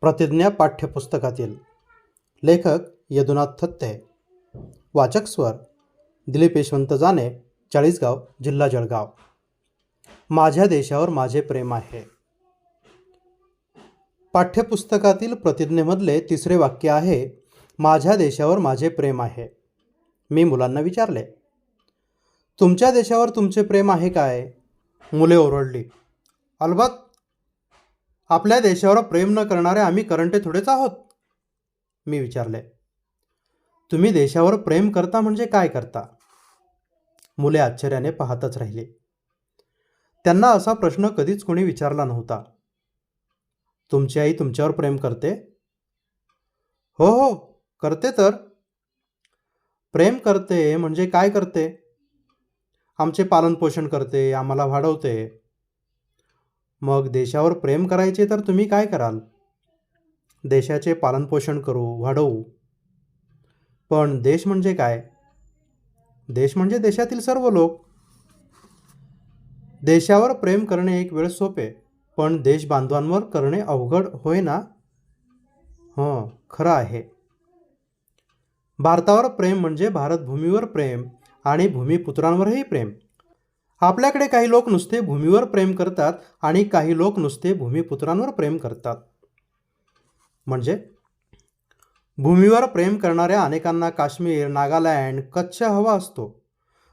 प्रतिज्ञा पाठ्यपुस्तकातील लेखक यदुनाथ थत्ते. वाचक स्वर दिलीप यशवंत जाने चाळीसगाव जिल्हा जळगाव. माझ्या देशावर माझे प्रेम आहे. पाठ्यपुस्तकातील प्रतिज्ञेमधले तिसरे वाक्य आहे माझ्या देशावर माझे प्रेम आहे. मी मुलांना विचारले तुमच्या देशावर तुमचे प्रेम आहे काय? मुले ओरडली अलबत आपल्या देशावर प्रेम न करणारे आम्ही करंटे थोडेच आहोत. मी विचारले. तुम्ही देशावर प्रेम करता म्हणजे काय करता? मुले आश्चर्याने पाहतच राहिली. त्यांना असा प्रश्न कधीच कोणी विचारला नव्हता. तुमची आई तुमच्यावर प्रेम करते? हो हो करते तर. प्रेम करते म्हणजे काय करते? आमचे पालनपोषण करते आम्हाला वाढवते. मग देशावर प्रेम करायचे तर तुम्ही काय कराल? देशाचे पालनपोषण करू वाढवू. पण देश म्हणजे काय? देश म्हणजे देशातील सर्व लोक. देशावर प्रेम करणे एक वेळ सोपे पण देश बांधवांवर करणे अवघड होय ना? हं खरं आहे. भारतावर प्रेम म्हणजे भारतभूमीवर प्रेम आणि भूमिपुत्रांवरही प्रेम. आपल्याकडे काही लोक नुसते भूमीवर प्रेम करतात आणि काही लोक नुसते भूमिपुत्रांवर प्रेम करतात. म्हणजे? भूमीवर प्रेम करणाऱ्या अनेकांना काश्मीर नागालँड कच्छ हवा असतो.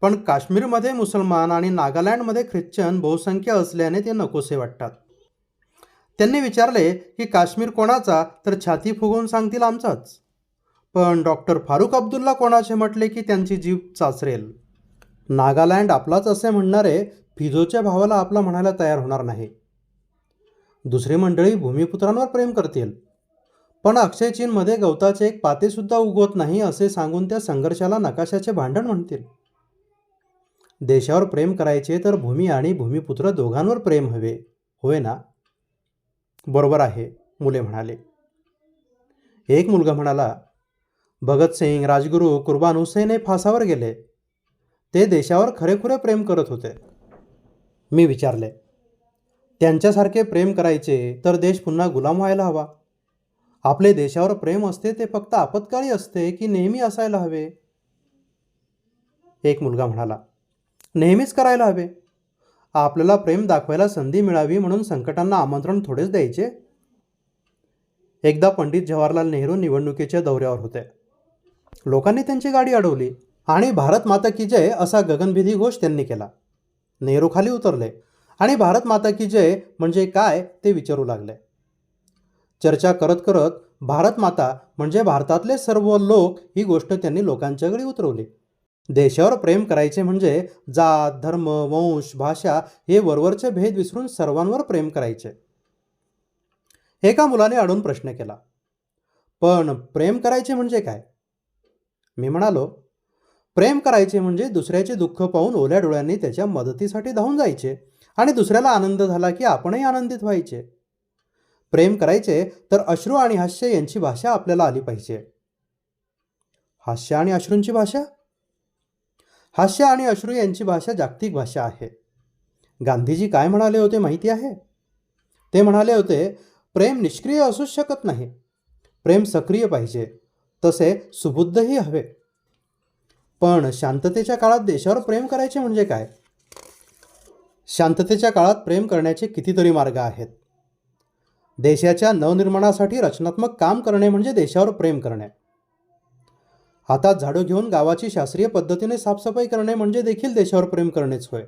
पण काश्मीरमध्ये मुसलमान आणि नागालँडमध्ये ख्रिश्चन बहुसंख्य असल्याने ते नकोसे वाटतात. त्यांनी विचारले की काश्मीर कोणाचा? तर छाती फुगवून सांगतील आमचाच. पण डॉक्टर फारुख अब्दुल्ला कोणाचे म्हटले की त्यांची जीव चाचरेल. नागालँड आपलाच असे म्हणणारे फिजोच्या भावाला आपला म्हणायला तयार होणार नाही. दुसरी मंडळी भूमिपुत्रांवर प्रेम करतील. पण अक्षय चीनमध्ये गवताचे एक पातेसुद्धा उगवत नाही असे सांगून त्या संघर्षाला नकाशाचे भांडण म्हणतील. देशावर प्रेम करायचे तर भूमी आणि भूमिपुत्र दोघांवर प्रेम हवे होय ना? बरोबर आहे मुले म्हणाले. एक मुलगा म्हणाला भगतसिंग राजगुरू कुर्बान हुसेन हे फासावर गेले. ते देशावर खरेखुरे प्रेम करत होते. मी विचारले त्यांच्यासारखे प्रेम करायचे तर देश पुन्हा गुलाम व्हायला हवा. आपले देशावर प्रेम असते ते फक्त आपत्काळी असते की नेहमी असायला हवे? एक मुलगा म्हणाला नेहमीच करायला हवे. आपल्याला प्रेम दाखवायला संधी मिळावी म्हणून संकटांना आमंत्रण थोडेच द्यायचे. एकदा पंडित जवाहरलाल नेहरू निवडणुकीच्या दौऱ्यावर होते. लोकांनी त्यांची गाडी अडवली. आणि भारत माता की जय असा गगनभेदी घोष त्यांनी केला. नेहरू खाली उतरले आणि भारत माता की जय म्हणजे काय ते विचारू लागले. चर्चा करत करत भारत माता म्हणजे भारतातले सर्व लोक ही गोष्ट त्यांनी लोकांच्याकडे उतरवली. देशावर प्रेम करायचे म्हणजे जात धर्म वंश भाषा हे वरवरचे भेद विसरून सर्वांवर प्रेम करायचे. एका मुलाने अडून प्रश्न केला. पण प्रेम करायचे म्हणजे काय? मी म्हणालो प्रेम करायचे म्हणजे दुसऱ्याचे दुःख पाहून ओल्या डोळ्यांनी त्याच्या मदतीसाठी धावून जायचे आणि दुसऱ्याला आनंद झाला की आपणही आनंदित व्हायचे. प्रेम करायचे तर अश्रू आणि हास्य यांची भाषा आपल्याला आली पाहिजे. हास्य आणि अश्रूंची भाषा? हास्य आणि अश्रू यांची भाषा जागतिक भाषा आहे. गांधीजी काय म्हणाले होते माहिती आहे? ते म्हणाले होते प्रेम निष्क्रिय असूच शकत नाही. प्रेम सक्रिय पाहिजे. तसे सुबुद्धही हवे. पण शांततेच्या काळात देशावर प्रेम करायचे म्हणजे काय? शांततेच्या काळात प्रेम करण्याचे कितीतरी मार्ग आहेत. देशाच्या नवनिर्माणासाठी रचनात्मक काम करणे म्हणजे देशावर प्रेम करणे. हातात झाडू घेऊन गावाची शास्त्रीय पद्धतीने साफसफाई करणे म्हणजे देखील देशावर प्रेम करणेच होय.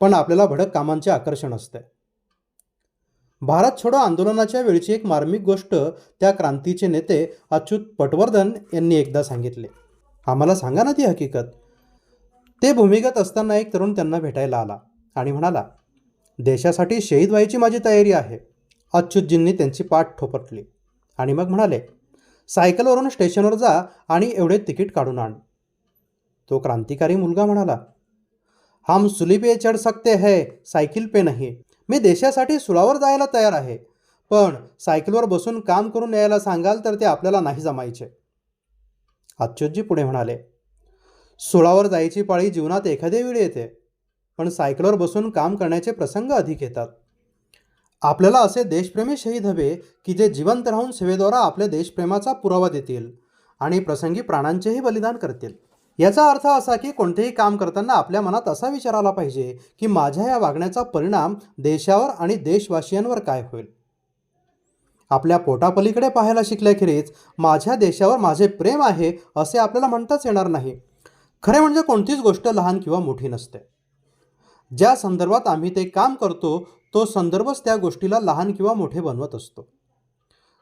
पण आपल्याला भडक कामांचे आकर्षण असते. भारत छोडो आंदोलनाच्या वेळची एक मार्मिक गोष्ट त्या क्रांतीचे नेते अच्युत पटवर्धन यांनी एकदा सांगितले. आम्हाला सांगा ना ती हकीकत. ते भूमिगत असताना एक तरुण त्यांना भेटायला आला आणि म्हणाला देशासाठी शहीद व्हायची माझी तयारी आहे. अच्युतजींनी त्यांची पाठ ठोपटली आणि मग म्हणाले सायकलवरून स्टेशनवर जा आणि एवढे तिकीट काढून आण. तो क्रांतिकारी मुलगा म्हणाला हम सुलीपे चढ सकते है सायकल पे नाही. मी देशासाठी सुळावर जायला तयार आहे. पण सायकलवर बसून काम करून यायला सांगाल तर ते आपल्याला नाही जमायचे. अच्युतजी पुढे म्हणाले सुळावर जायची पाळी जीवनात एखाद्या वेळी येते पण सायकलवर बसून काम करण्याचे प्रसंग अधिक येतात. आपल्याला असे देशप्रेमी शहीद हवे की जे जिवंत राहून सेवेद्वारा आपल्या देशप्रेमाचा पुरावा देतील आणि प्रसंगी प्राणांचेही बलिदान करतील. याचा अर्थ असा की कोणतेही काम करताना आपल्या मनात असा विचार आला पाहिजे की माझ्या या वागण्याचा परिणाम देशावर आणि देशवासियांवर काय होईल. आपल्या पोटापलीकडे पाहायला शिकल्याखेरीज माझ्या देशावर माझे प्रेम आहे असे आपल्याला म्हणताच येणार नाही. खरे म्हणजे कोणतीच गोष्ट लहान किंवा मोठी नसते. ज्या संदर्भात आम्ही ते काम करतो तो संदर्भच त्या गोष्टीला लहान किंवा मोठे बनवत असतो.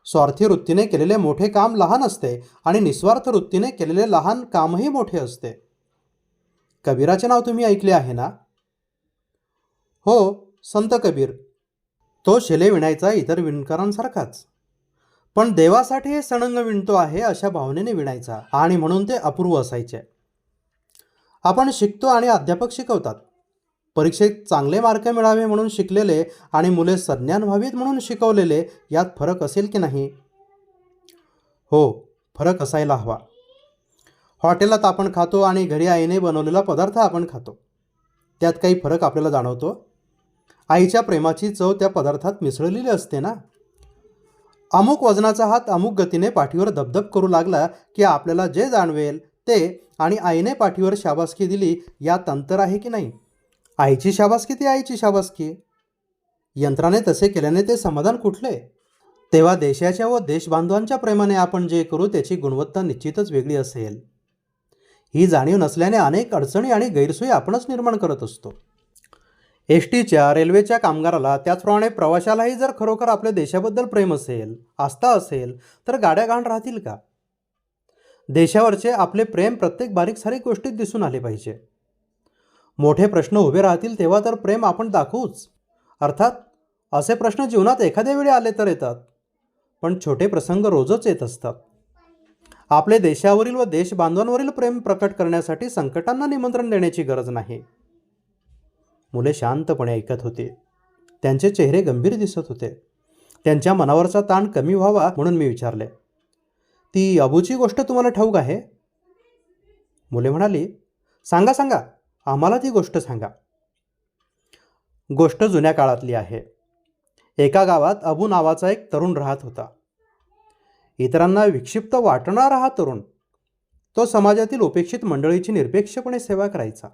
स्वार्थी वृत्तीने केलेले मोठे काम लहान असते आणि निस्वार्थ वृत्तीने केलेले लहान कामही मोठे असते. कबीराचे नाव तुम्ही ऐकले आहे ना? हो संत कबीर. तो शिले विणायचा इतर विणकरांसारखाच. पण देवासाठी हे सणंग विणतो आहे अशा भावनेने विणायचा आणि म्हणून ते अपूर्व असायचे. आपण शिकतो आणि अध्यापक शिकवतात. परीक्षेत चांगले मार्क मिळावे म्हणून शिकलेले आणि मुले संज्ञान व्हावीत म्हणून शिकवलेले यात फरक असेल की नाही? हो फरक असायला हवा. हॉटेलात आपण खातो आणि घरी आईने बनवलेला पदार्थ आपण खातो. त्यात काही फरक आपल्याला जाणवतो? आईच्या प्रेमाची चव त्या पदार्थात मिसळलेली असते ना? अमुक वजनाचा हात अमुक गतीने पाठीवर धबधब करू लागला की आपल्याला जे जाणवेल ते आणि आईने पाठीवर शाबासकी दिली यात अंतर आहे की नाही? आईची शाबासकी ती आईची शाबासकी? यंत्राने तसे केल्याने ते समाधान कुठले? तेव्हा देशाच्या व देशबांधवांच्या प्रेमाने आपण जे करू त्याची गुणवत्ता निश्चितच वेगळी असेल. ही जाणीव नसल्याने अनेक अडचणी आणि गैरसोयी आपणच निर्माण करत असतो. एस टीच्या रेल्वेच्या कामगाराला त्याचप्रमाणे प्रवाशालाही जर खरोखर आपल्या देशाबद्दल प्रेम असेल आस्था असेल तर गाड्या घाण राहतील का? देशावरचे आपले प्रेम प्रत्येक बारीक सारीक गोष्टीत दिसून आले पाहिजे. मोठे प्रश्न उभे राहतील तेव्हा तर प्रेम आपण दाखवूच. अर्थात असे प्रश्न जीवनात एखाद्या वेळी आले तर येतात पण छोटे प्रसंग रोजच येत असतात. आपले देशावरील व देश बांधवांवरील प्रेम प्रकट करण्यासाठी संकटांना निमंत्रण देण्याची गरज नाही. मुले शांतपणे ऐकत होते. त्यांचे चेहरे गंभीर दिसत होते. त्यांच्या मनावरचा ताण कमी व्हावा म्हणून मी विचारले ती अबूची गोष्ट तुम्हाला ठाऊक आहे? मुले म्हणाली सांगा सांगा आम्हाला ती गोष्ट सांगा. गोष्ट जुन्या काळातली आहे. एका गावात अबू नावाचा एक तरुण राहत होता. इतरांना विक्षिप्त वाटणारा हा तरुण तो समाजातील उपेक्षित मंडळीची निरपेक्षपणे सेवा करायचा.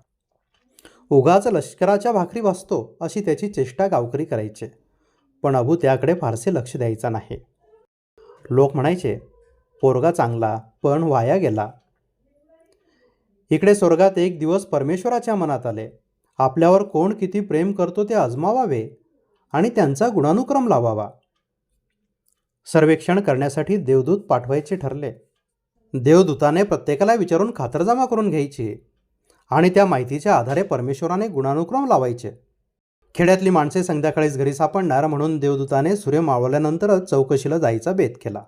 उगाच लष्कराच्या भाकरी भासतो अशी त्याची चेष्टा गावकरी करायचे. पण अबू त्याकडे फारसे लक्ष द्यायचा नाही. लोक म्हणायचे पोरगा चांगला पण वाया गेला. इकडे स्वर्गात एक दिवस परमेश्वराच्या मनात आले. आपल्यावर कोण किती प्रेम करतो ते आजमावावे आणि त्यांचा गुणानुक्रम लावावा. सर्वेक्षण करण्यासाठी देवदूत पाठवायचे ठरले. देवदूताने प्रत्येकाला विचारून खातरजमा करून घ्यायची. आणि त्या माहितीच्या आधारे परमेश्वराने गुणानुक्रम लावायचे. खेड्यातली माणसे संध्याकाळीच घरी सापडणार म्हणून देवदूताने सूर्य मावळल्यानंतरच चौकशीला जायचा बेत केला.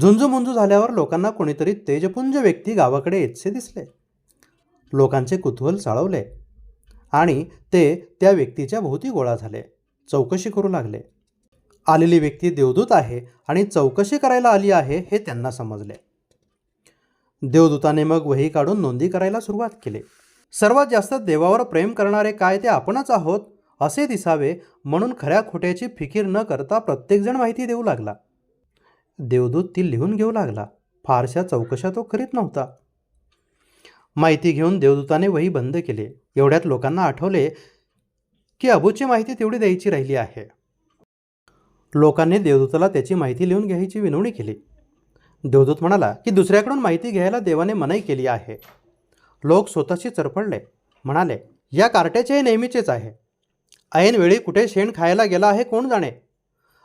झुंजूमुंजू झाल्यावर लोकांना कोणीतरी तेजपुंज व्यक्ती गावाकडे येतसे दिसले. लोकांचे कुतूहल चाळवले आणि ते त्या व्यक्तीच्या भोवती गोळा झाले. चौकशी करू लागले. आलेली व्यक्ती देवदूत आहे आणि चौकशी करायला आली आहे हे त्यांना समजले. देवदूताने मग वही काढून नोंदी करायला सुरुवात केली. सर्वात जास्त देवावर प्रेम करणारे काय ते आपणच आहोत असे दिसावे म्हणून खऱ्या खोट्याची फिकीर न करता प्रत्येकजण माहिती देऊ लागला. देवदूत ती लिहून घेऊ लागला. फारशा चौकशा तो करीत नव्हता. माहिती घेऊन देवदूताने वही बंद केली. एवढ्यात लोकांना आठवले की अबूची माहिती तेवढी द्यायची राहिली आहे. लोकांनी देवदूताला त्याची माहिती लिहून घ्यायची विनवणी केली. देवदूत म्हणाला की दुसऱ्याकडून माहिती घ्यायला देवाने मनाई केली आहे. लोक स्वतःशी चरफडले म्हणाले या कार्ट्याचे नेहमीचेच आहे. ऐनवेळी कुठे शेण खायला गेला आहे कोण जाणे?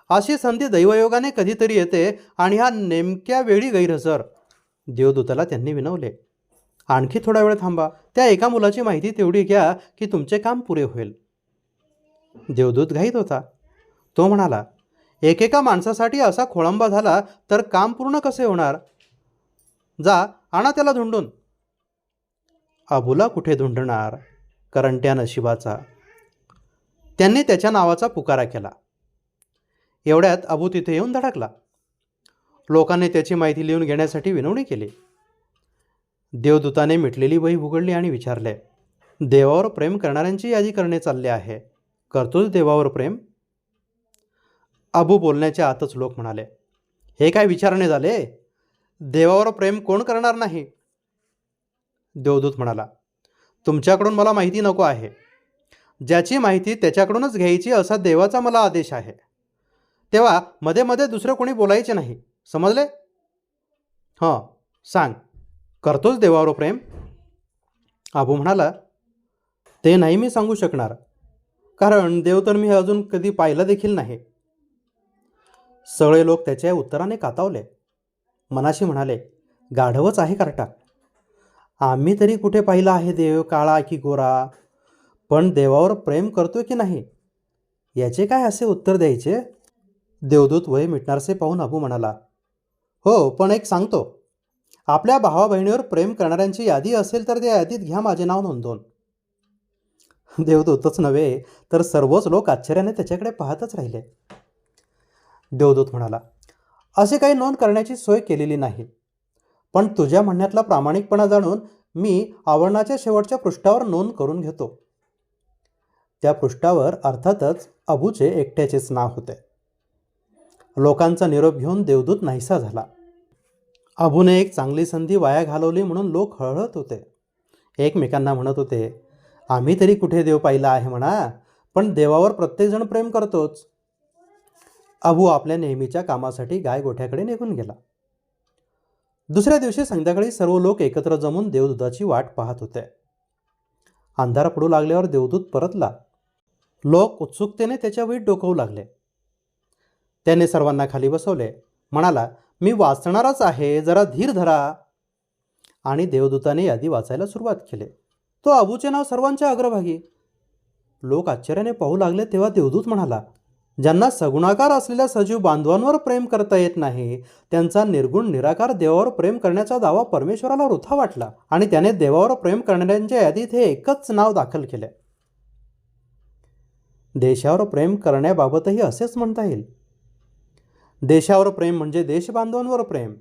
अशी संधी दैवयोगाने कधीतरी येते आणि हा नेमक्या वेळी गैरहजर. देवदूताला त्यांनी विनवले आणखी थोडा वेळ थांबा. त्या एका मुलाची माहिती तेवढी घ्या की तुमचे काम पुरे होईल. देवदूत घाईत होता. तो म्हणाला एकेका माणसासाठी असा खोळंबा झाला तर काम पूर्ण कसे होणार? जा आणा त्याला धुंडून. आबूला कुठे धुंडणार? करंट्या नशिबाचा. त्यांनी त्याच्या नावाचा पुकारा केला. एवढ्यात अबू तिथे येऊन धडकला. लोकांनी त्याची माहिती लिहून घेण्यासाठी विनवणी केली. देवदूताने मिटलेली वही उघडली आणि विचारले देवावर प्रेम करणाऱ्यांची यादी करणे चालले आहे. करतोच देवावर प्रेम? अबू बोलण्याच्या आतच लोक म्हणाले हे काय विचारणे झाले? देवावर प्रेम कोण करणार नाही? देवदूत म्हणाला तुमच्याकडून मला माहिती नको आहे. ज्याची माहिती त्याच्याकडूनच घ्यायची असा देवाचा मला आदेश आहे. तेव्हा मध्ये मध्ये दुसरं कोणी बोलायचे नाही. समजले? हां सांग. करतोच देवावर प्रेम? आबू म्हणाला ते नाही मी सांगू शकणार. कारण देव तर मी अजून कधी पाहिलं देखील नाही. सगळे लोक त्याच्या उत्तराने कातावले. मनाशी म्हणाले गाढवच आहे कार्टा आम्ही तरी कुठे पाहिला आहे देव काळा की गोरा? पण देवावर प्रेम करतो की नाही? याचे काय असे उत्तर द्यायचे? देवदूत वय मिटणारसे पाहून अबू म्हणाला हो पण एक सांगतो. आपल्या भावा बहिणीवर प्रेम करणाऱ्यांची यादी असेल तर त्या यादीत घ्या माझे नाव नोंदवून. देवदूतच नव्हे तर सर्वच लोक आश्चर्याने त्याच्याकडे पाहतच राहिले. देवदूत म्हणाला असे काही नोंद करण्याची सोय केलेली नाही. पण तुझ्या म्हणण्यातला प्रामाणिकपणा जाणून मी आवरणाच्या शेवटच्या पृष्ठावर नोंद करून घेतो. त्या पृष्ठावर अर्थातच अबूचे एकट्याचेच नाव होते. लोकांचा निरोप घेऊन देवदूत नाहीसा झाला. अबूने एक चांगली संधी वाया घालवली म्हणून लोक हळहळत होते. एकमेकांना म्हणत होते आम्ही तरी कुठे देव पाहिला आहे म्हणा पण देवावर प्रत्येकजण प्रेम करतोच. अबू आपल्या नेहमीच्या कामासाठी गाय गोठ्याकडे निघून गेला. दुसऱ्या दिवशी संध्याकाळी सर्व लोक एकत्र जमून देवदूताची वाट पाहत होते. अंधार पडू लागल्यावर देवदूत परतला. लोक उत्सुकतेने त्याच्या वेळी डोकवू लागले. त्याने सर्वांना खाली बसवले. म्हणाला मी वाचणारच आहे जरा धीर धरा. आणि देवदूताने यादी वाचायला सुरुवात केली. तो अबूचे नाव सर्वांच्या अग्रभागी. लोक आश्चर्याने पाहू लागले तेव्हा देवदूत म्हणाला ज्यांना सगुणाकार असलेल्या सजीव बांधवांवर प्रेम करता येत नाही त्यांचा निर्गुण निराकार देवावर प्रेम करण्याचा दावा परमेश्वराला वृथा वाटला आणि त्याने देवावर प्रेम करणाऱ्यांच्या यादीत हे एकच नाव दाखल केले. देशावर प्रेम करण्याबाबतही असेच म्हणता येईल. देशावर प्रेम म्हणजे देशबांधवांवर प्रेम.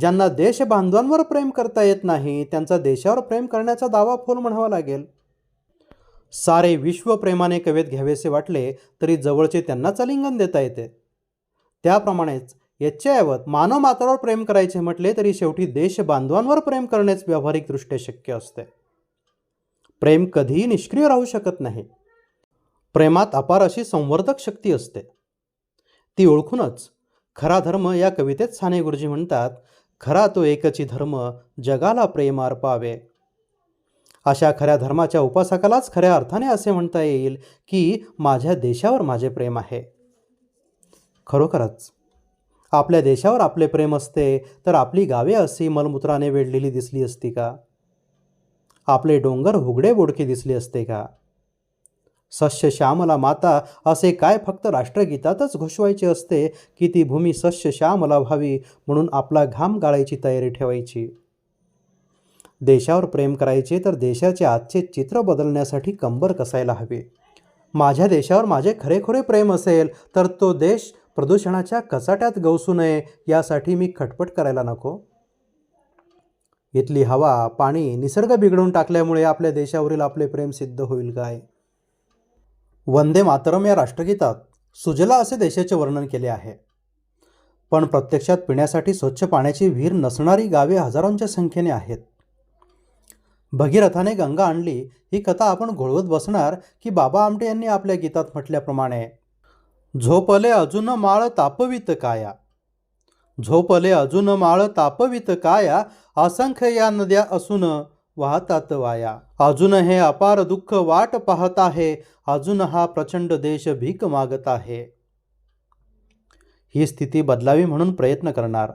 ज्यांना देशबांधवांवर प्रेम करता येत नाही त्यांचा देशावर प्रेम करण्याचा दावा फोल म्हणावा लागेल. सारे विश्व प्रेमाने कवेत घ्यावेसे वाटले तरी जवळचे त्यांनाच आलिंगन देता येते. त्याप्रमाणेच याच्याऐवत मानव मात्रावर प्रेम करायचे म्हटले तरी शेवटी देश बांधवांवर प्रेम करणेच व्यावहारिकदृष्ट्या शक्य असते. प्रेम कधीही निष्क्रिय राहू शकत नाही. प्रेमात अपार अशी संवर्धक शक्ती असते. ती ओळखूनच खरा धर्म या कवितेत साने गुरुजी म्हणतात खरा तो एकची धर्म जगाला प्रेम अर्पावे अशा खऱ्या धर्माच्या उपासकालाच खऱ्या अर्थाने असे म्हणता येईल की माझ्या देशावर माझे प्रेम आहे. खरोखरच आपल्या देशावर आपले प्रेम असते तर आपली गावे अशी मलमूत्राने वेढलेली दिसली असती का? आपले डोंगर हुगडे बोडके दिसले असते का? सस्य श्यामला माता असे काय फक्त राष्ट्रगीतातच घोषवायचे असते की ती भूमी सस्य श्यामला व्हावी म्हणून आपला घाम गाळायची तयारी ठेवायची? देशावर प्रेम करायचे तर देशाचे आजचे चित्र बदलण्यासाठी कंबर कसायला हवे. माझ्या देशावर माझे खरेखुरे प्रेम असेल तर तो देश प्रदूषणाच्या कचाट्यात गवसू नये यासाठी मी खटपट करायला नको. इथली हवा पाणी निसर्ग बिघडवून टाकल्यामुळे आपल्या देशावरील आपले प्रेम सिद्ध होईल काय? वंदे मातरम या राष्ट्रगीतात सुजला असे देशाचे वर्णन केले आहे. पण प्रत्यक्षात पिण्यासाठी स्वच्छ पाण्याची विहीर नसणारी गावे हजारोंच्या संख्येने आहेत. भगीरथाने गंगा आणली. ही कथा आपण घोळवत बसणार की बाबा आमटे यांनी आपल्या गीतात म्हटल्याप्रमाणे. झोपले अजून माळ तापवित काया. झोपले अजून माळ तापवित काया. असंख्य या नद्या असून वाहतात वाया. अजून हे अपार दुःख वाट पाहत आहे. अजून हा प्रचंड देश भीक मागत आहे. ही स्थिती बदलावी म्हणून प्रयत्न करणार.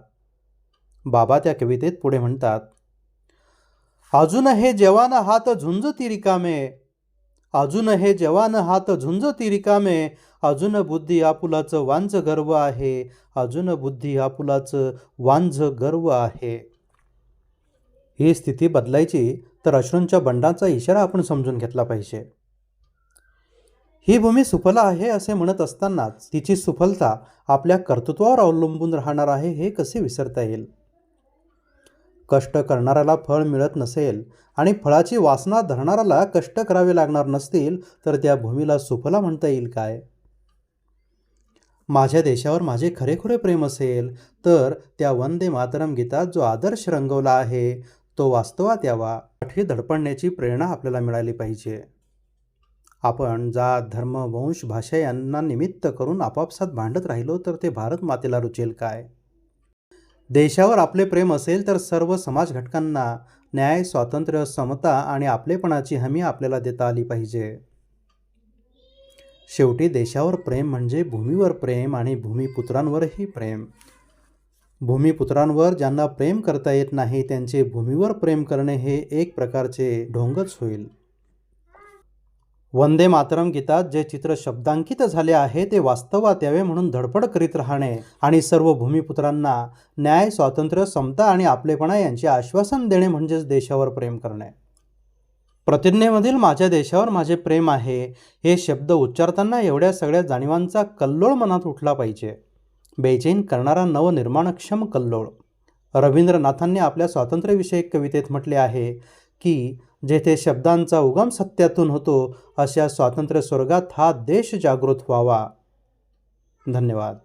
बाबा त्या कवितेत पुढे म्हणतात अजून हे जवान हात झुंज ती रिकामे. अजून हे जवान हात झुंज ती रिकामे. अजून बुद्धी आपुलाचं वांज गर्व आहे. अजून बुद्धी आपुलाचं वांझ गर्व आहे. ही स्थिती बदलायची तर अश्रूंच्या बंडाचा इशारा आपण समजून घेतला पाहिजे. ही भूमी सुफल आहे असे म्हणत असतानाच तिची सुफलता आपल्या कर्तृत्वावर अवलंबून राहणार आहे हे कसे विसरता येईल? कष्ट करणाऱ्याला फळ मिळत नसेल आणि फळाची वासना धरणाऱ्याला कष्ट करावे लागणार नसतील तर त्या भूमीला सुफला म्हणता येईल काय? माझ्या देशावर माझे खरेखुरे प्रेम असेल तर त्या वंदे मातरम गीतात जो आदर्श रंगवला आहे तो वास्तवात यावा. पाठी धडपडण्याची प्रेरणा आपल्याला मिळाली पाहिजे. आपण जात धर्म वंश भाषा यांना निमित्त करून आपापसात भांडत राहिलो तर ते भारत मातेला रुचेल काय? देशावर आपले प्रेम असेल तर सर्व समाज घटकांना न्याय स्वातंत्र्य समता आणि आपलेपणाची हमी आपल्याला देता आली पाहिजे. शेवटी देशावर प्रेम म्हणजे भूमीवर प्रेम आणि भूमिपुत्रांवरही प्रेम. भूमिपुत्रांवर ज्यांना प्रेम करता येत नाही त्यांचे भूमीवर प्रेम करणे हे एक प्रकारचे ढोंगच होईल. वंदे मातरम गीतात जे चित्र शब्दांकित झाले आहे ते वास्तवात यावे म्हणून धडपड करीत राहणे आणि सर्व भूमिपुत्रांना न्याय स्वातंत्र्य समता आणि आपलेपणा यांचे आश्वासन देणे म्हणजेच देशावर प्रेम करणे. प्रतिज्ञेमधील माझ्या देशावर माझे प्रेम आहे हे शब्द उच्चारताना एवढ्या सगळ्या जाणीवांचा कल्लोळ मनात उठला पाहिजे. बेचैन करणारा नवनिर्माणक्षम कल्लोळ. रवींद्रनाथांनी आपल्या स्वातंत्र्यविषयक कवितेत म्हटले आहे की जेथे शब्दांचा उगम सत्यातून होतो अशा स्वातंत्र्य स्वर्गात हा देश जागृत व्हावा. धन्यवाद.